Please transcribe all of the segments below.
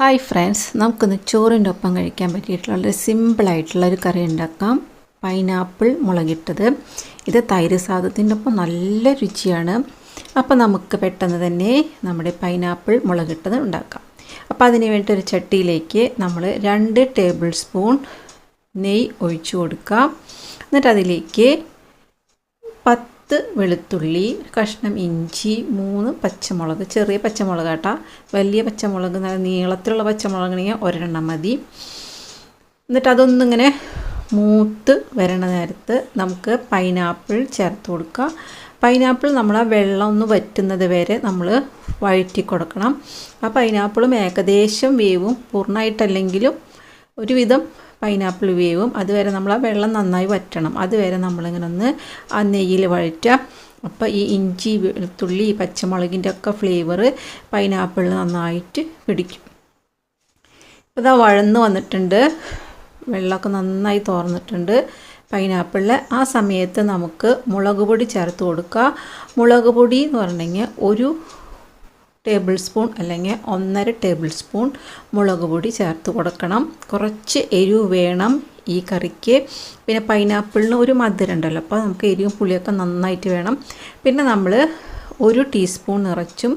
Hi friends നമുക്ക് ചോറിന്റെ ഒപ്പം കഴിക്കാൻ പറ്റിയിട്ടുള്ള വളരെ സിമ്പിളായിട്ടുള്ള ഒരു കറി ഉണ്ടാക്കാം. പൈനാപ്പിൾ മുളകിട്ടത്. ഇത് തൈര് സാധത്തിന്റെ ഒപ്പം നല്ല രുചിയാണ്. അപ്പോൾ നമുക്ക് പെട്ടെന്ന് തന്നെ നമ്മുടെ പൈനാപ്പിൾ മുളകിട്ടത് ഉണ്ടാക്കാം. അപ്പോൾ അതിന് വേണ്ടി ഒരു ചട്ടിയിലേക്ക് നമ്മൾ രണ്ട് ടേബിൾ സ്പൂൺ നെയ്യ് ഒഴിച്ചു കൊടുക്കാം. എന്നിട്ട് അതിലേക്ക് പത്ത് വെളുത്തുള്ളി കഷ്ണം ഇഞ്ചി മൂന്ന് പച്ചമുളക് ചെറിയ പച്ചമുളക് കേട്ടോ. വലിയ പച്ചമുളക് നല്ല നീളത്തിലുള്ള പച്ചമുളകാണെങ്കിൽ ഒരെണ്ണം മതി. എന്നിട്ട് അതൊന്നിങ്ങനെ മൂത്ത് വരണ നേരത്ത് നമുക്ക് പൈനാപ്പിൾ ചേർത്ത് കൊടുക്കുക പൈനാപ്പിൾ നമ്മൾ ആ വെള്ളം ഒന്ന് വറ്റുന്നത് വരെ നമ്മൾ വഴറ്റി കൊടുക്കണം. ആ പൈനാപ്പിളും ഏകദേശം വേവും പൂർണമായിട്ടല്ലെങ്കിലും ഒരുവിധം പൈനാപ്പിൾ വേവും. അതുവരെ നമ്മൾ ആ വെള്ളം നന്നായി വറ്റണം. അതുവരെ നമ്മളിങ്ങനെ ഒന്ന് ആ നെയ്യിൽ വഴറ്റുക. അപ്പോൾ ഈ ഇഞ്ചി വെളുത്തുള്ളി പച്ചമുളകിന്റെ ഒക്കെ ഫ്ലേവർ പൈനാപ്പിളിൽ നന്നായിട്ട് പിടിക്കും. ഇപ്പോൾ ഇതാ വഴന്ന് വന്നിട്ടുണ്ട്. വെള്ളമൊക്കെ നന്നായി തോർന്നിട്ടുണ്ട്. പൈനാപ്പിളിൽ ആ സമയത്ത് നമുക്ക് മുളക് പൊടി ചേർത്ത് കൊടുക്കുക. മുളക് പൊടി എന്ന് പറഞ്ഞെങ്കിൽ ഒരു ടേബിൾ സ്പൂൺ അല്ലെങ്കിൽ ഒന്നര ടേബിൾ സ്പൂൺ മുളക് പൊടി ചേർത്ത് കൊടുക്കണം. കുറച്ച് എരിവ് വേണം ഈ കറിക്ക്. പിന്നെ പൈനാപ്പിളിന് ഒരു മധുരം ഉണ്ടല്ലോ അപ്പോൾ നമുക്ക് എരിവും പുളിയൊക്കെ നന്നായിട്ട് വേണം. പിന്നെ നമ്മൾ ഒരു ടീസ്പൂൺ നിറച്ചും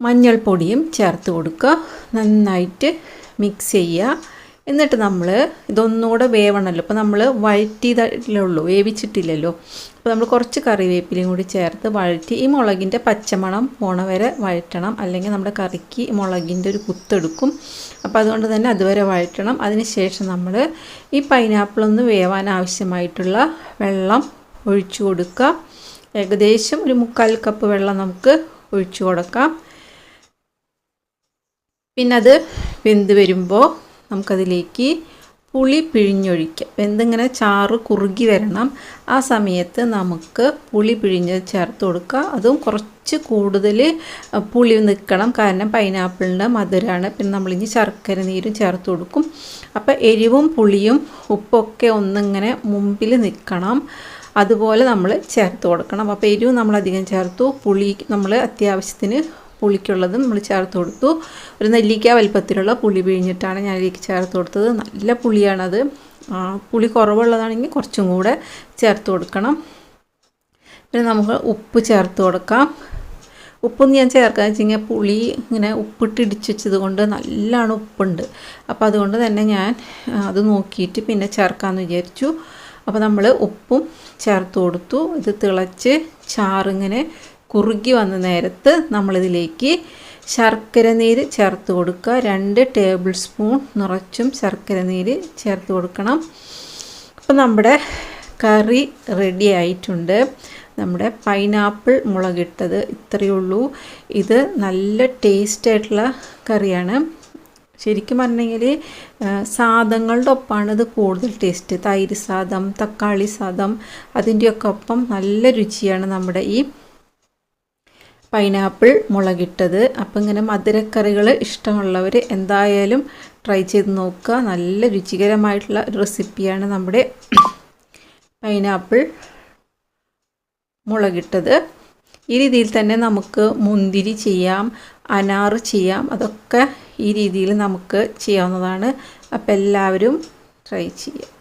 മഞ്ഞൾപ്പൊടിയും ചേർത്ത് കൊടുക്കുക. നന്നായിട്ട് മിക്സ് ചെയ്യുക. എന്നിട്ട് നമ്മൾ ഇതൊന്നുകൂടെ വേവണമല്ലോ ഇപ്പോൾ നമ്മൾ വഴറ്റിയതല്ലേ ഉള്ളൂ വേവിച്ചിട്ടില്ലല്ലോ. അപ്പോൾ നമ്മൾ കുറച്ച് കറിവേപ്പിലയും കൂടി ചേർത്ത് വഴറ്റി ഈ മുളകിന്റെ പച്ചമണം പോണ വരെ വഴറ്റണം. അല്ലെങ്കിൽ നമ്മുടെ കറിക്ക് മുളകിന്റെ ഒരു കുത്തെടുക്കും. അപ്പോൾ അതുകൊണ്ട് തന്നെ അതുവരെ വഴറ്റണം. അതിന് ശേഷം നമ്മൾ ഈ പൈനാപ്പിൾ ഒന്ന് വേവാൻ ആവശ്യമായിട്ടുള്ള വെള്ളം ഒഴിച്ചു കൊടുക്കുക. ഏകദേശം ഒരു മുക്കാൽ കപ്പ് വെള്ളം നമുക്ക് ഒഴിച്ചു കൊടുക്കാം. പിന്നെ അത് വെന്ത് വരുമ്പോൾ നമുക്കതിലേക്ക് പുളി പിഴിഞ്ഞൊഴിക്കാം. എന്തിങ്ങനെ ചാറ് കുറുകി വരണം ആ സമയത്ത് നമുക്ക് പുളി പിഴിഞ്ഞ് ചേർത്ത് കൊടുക്കുക. അതും കുറച്ച് കൂടുതൽ പുളി നിൽക്കണം. കാരണം പൈനാപ്പിളിന്റെ മധുരമാണ് പിന്നെ നമ്മളിനി ശർക്കര നീരും ചേർത്ത് കൊടുക്കും. അപ്പോൾ എരിവും പുളിയും ഉപ്പൊക്കെ ഒന്നിങ്ങനെ മുമ്പിൽ നിൽക്കണം. അതുപോലെ നമ്മൾ ചേർത്ത് കൊടുക്കണം. അപ്പോൾ എരിവ് നമ്മളധികം ചേർത്തു. പുളി നമ്മൾ അത്യാവശ്യത്തിന് പുളിക്കുള്ളതും നമ്മൾ ചേർത്ത് കൊടുത്തു. ഒരു നെല്ലിക്ക വലുപ്പത്തിലുള്ള പുളി പിഴിഞ്ഞിട്ടാണ് ഞാൻ ഇതിലേക്ക് ചേർത്ത് കൊടുത്തത്. നല്ല പുളിയാണത്. പുളി കുറവുള്ളതാണെങ്കിൽ കുറച്ചും കൂടെ ചേർത്ത് കൊടുക്കണം. പിന്നെ നമുക്ക് ഉപ്പ് ചേർത്ത് കൊടുക്കാം. ഉപ്പും ഞാൻ ചേർക്കാന്ന് വെച്ച് കഴിഞ്ഞാൽ പുളി ഇങ്ങനെ ഉപ്പിട്ട് ഇടിച്ച് വെച്ചത് കൊണ്ട് നല്ലോണം ഉപ്പുണ്ട്. അപ്പോൾ അതുകൊണ്ട് തന്നെ ഞാൻ അത് നോക്കിയിട്ട് പിന്നെ ചേർക്കാമെന്ന് വിചാരിച്ചു. അപ്പോൾ നമ്മൾ ഉപ്പും ചേർത്ത് കൊടുത്തു. ഇത് തിളച്ച് ചാറിങ്ങനെ കുറുകി വന്ന നേരത്ത് നമ്മളിതിലേക്ക് ശർക്കര നീര് ചേർത്ത് കൊടുക്കുക. രണ്ട് ടേബിൾ സ്പൂൺ നിറച്ചും ശർക്കര നീര് ചേർത്ത് കൊടുക്കണം. അപ്പോൾ നമ്മുടെ കറി റെഡി ആയിട്ടുണ്ട്. നമ്മുടെ പൈനാപ്പിൾ മുളകിട്ടത് ഇത്രയേ ഉള്ളൂ. ഇത് നല്ല ടേസ്റ്റ് ആയിട്ടുള്ള കറിയാണ്. ശരിക്കും പറഞ്ഞെങ്കിൽ സാധങ്ങളുടെ ഒപ്പമാണ് ഇത് കൂടുതൽ ടേസ്റ്റ് തൈര് സാദം തക്കാളി സാദം അതിന്റെയൊക്കെ ഒപ്പം നല്ല രുചിയാണ് നമ്മുടെ ഈ പൈനാപ്പിൾ മുളകിട്ടത്. അപ്പം ഇങ്ങനെ മധുരക്കറികൾ ഇഷ്ടമുള്ളവർ എന്തായാലും ട്രൈ ചെയ്ത് നോക്കുക. നല്ല രുചികരമായിട്ടുള്ള ഒരു റെസിപ്പിയാണ് നമ്മുടെ പൈനാപ്പിൾ മുളകിട്ടത്. ഈ രീതിയിൽ തന്നെ നമുക്ക് മുന്തിരി ചെയ്യാം അനാറ് ചെയ്യാം. അതൊക്കെ ഈ രീതിയിൽ നമുക്ക് ചെയ്യാവുന്നതാണ്. അപ്പോൾ എല്ലാവരും ട്രൈ ചെയ്യാം